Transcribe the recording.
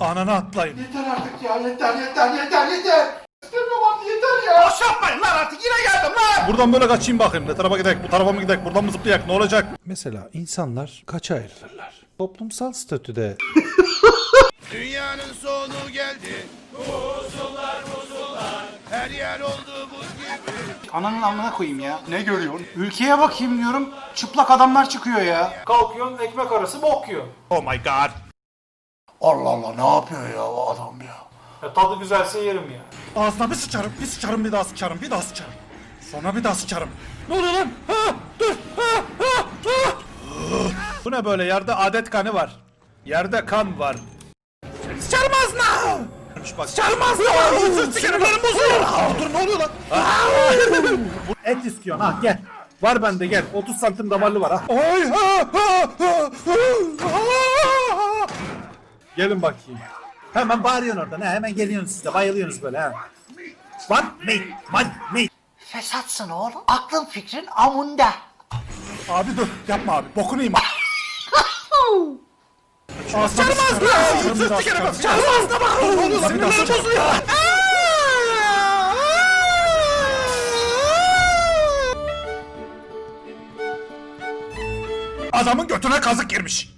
Ananı atlayın. Yeter artık ya yeter yeter yeter yeter. İstemiyorum artık yeter ya. Boş yapmayın lan artık yine geldim lan. Buradan böyle kaçayım bakayım. Ne tarafa gidek, bu tarafa mı gidek, buradan mı zıplayak, ne olacak? Mesela insanlar kaça ayrılırlar? Toplumsal statüde Dünyanın sonu geldi. Buzullar buzullar. Her yer oldu buz gibi. Ananın amına koyayım ya. Ne görüyorsun? Ülkeye bakayım diyorum. Çıplak adamlar çıkıyor ya. Kalkıyorsun ekmek arası bok. Oh my god. Allah Allah ne yapıyor ya o adam ya. Ya tadı güzelse yerim ya. Ağzına bir sıçarım, bir sıçarım, bir daha sıçarım, bir daha sıçarım. Sonra bir daha sıçarım. Ne oluyor lan? Ha, dur. Ha, ha, ha. Bu ne böyle? Yerde adet kanı var. Yerde kan var. Sıçarım ağzına! Bak, sıçarım ağzına! Sinirlerim bozuluyor! Dur ne oluyor lan? Et istiyorsun ha gel. Var bende gel. 30 santim damarlı var ha. Ay ha ha ha ha. Gelin bakayım. Hemen bağırıyorsun oradan ha. Hemen geliyorsunuz siz de bayılıyorsunuz böyle ha. One me, one me. Fesatsın oğlum. Aklın fikrin amunda. Abi dur yapma abi. Bokunu yiyeyim. Ağzına Çarım ağzına. Çarım ağzına bak. Ne oluyor lan? Sinirlerim bozuluyor. Adamın götüne kazık girmiş.